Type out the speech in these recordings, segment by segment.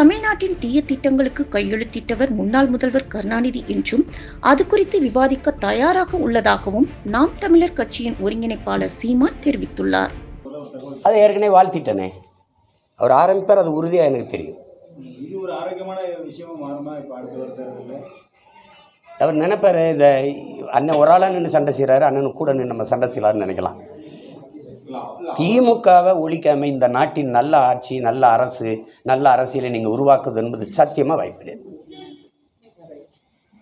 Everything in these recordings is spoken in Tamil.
தமிழ்நாட்டின் தீய திட்டங்களுக்கு கையெழுத்திட்டவர் முன்னாள் முதல்வர் கருணாநிதி என்றும் அது குறித்து விவாதிக்க தயாராக உள்ளதாகவும் நாம் தமிழர் கட்சியின் ஒருங்கிணைப்பாளர் சீமான் தெரிவித்துள்ளார். அதை ஏற்கனவே வாழ்த்திட்டனே. அவர் ஆரம்பிப்பார் அது உறுதியாக எனக்கு தெரியும். அவர் நினைப்பாரு இந்த அண்ணன் ஒரு ஆளாக நின்று சண்டை செய்கிறாரு அண்ணனுக்கு கூட நின்று நம்ம சண்டை செய்யலாம்னு நினைக்கலாம். திமுகவை ஒழிக்காம இந்த நாட்டின் நல்ல ஆட்சி நல்ல அரசு நல்ல அரசியலை நீங்கள் உருவாக்குது என்பது சத்தியமாக வாய்ப்பு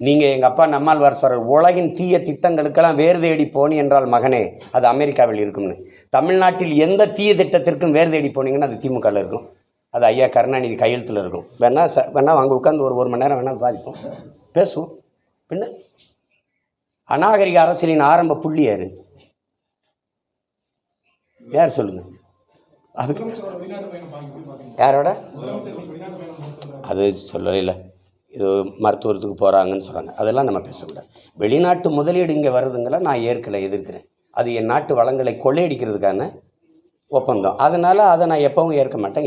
நீங்கள் எங்கள் அப்பா நம்மாழ்வார் சொல்கிறார் உலகின் தீய திட்டங்களுக்கெல்லாம் வேறு தேடி போனி என்றால் மகனே அது அமெரிக்காவில் இருக்கும்னு. தமிழ்நாட்டில் எந்த தீய திட்டத்திற்கும் வேறு தேடி போனீங்கன்னா அது திமுகவில் இருக்கும். அது ஐயா கருணாநிதி கையெழுத்தில் இருக்கும். வேணா ச வேணா அங்கே உட்காந்து ஒரு ஒரு மணி நேரம் வேணால் பாதிப்போம் பேசுவோம். பின்ன? அநாகரிக அரசியலின் ஆரம்ப புள்ளியாரு யார் சொல்லுங்க? அதுக்கு யாரோட? அது சொல்லலை இல்லை இது மருத்துவத்துக்கு போகிறாங்கன்னு சொல்கிறாங்க அதெல்லாம் நம்ம பேசக்கூடாது. வெளிநாட்டு முதலீடு இங்கே வருதுங்களை? நான் ஏற்கனவே எதிர்க்கிறேன். அது என் நாட்டு வளங்களை கொள்ளையடிக்கிறதுக்கான ஒப்பந்தம். அதனால் அதை நான் எப்பவும் ஏற்க மாட்டேன்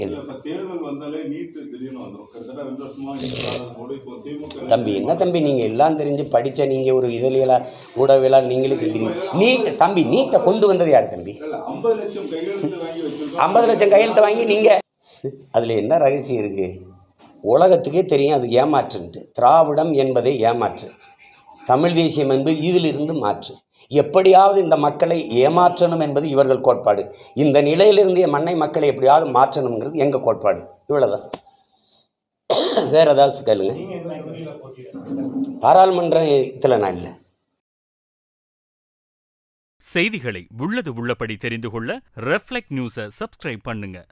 தம்பி என்ன தம்பி நீங்கள் எல்லாம் தெரிஞ்சு படித்த நீங்கள் ஒரு இதழியெல்லாம் ஊடகவியலாக நீங்களே கேட்குறீங்க நீட் தம்பி நீட்டை கொண்டு வந்தது யார் தம்பி? இல்ல ஐம்பது லட்சம் கையெழுத்து வாங்கி வச்சிருக்கோம். ஐம்பது லட்சம் கையெழுத்தை வாங்கி நீங்கள் அதில் என்ன ரகசியம் இருக்குது உலகத்துக்கே தெரியும் அது ஏமாற்றுன்ட்டு. திராவிடம் என்பதை ஏமாற்று. தமிழ் தேசியம் என்பது இதிலிருந்து மாற்று. எப்படியாவது இந்த மக்களை ஏமாற்றணும் என்பது இவர்கள் கோட்பாடு. இந்த நிலையிலிருந்து என் மண்ணை மக்களை எப்படியாவது மாற்றணுங்கிறது எங்கள் கோட்பாடு? இவ்வளோதான் வேற ஏதாவது கேளுங்க. பாராளுமன்றத்தில் நான் இல்லை. செய்திகளை உள்ளது உள்ளபடி தெரிந்து கொள்ள ரெஃப்ளெக்ட் நியூஸை சப்ஸ்கிரைப் பண்ணுங்கள்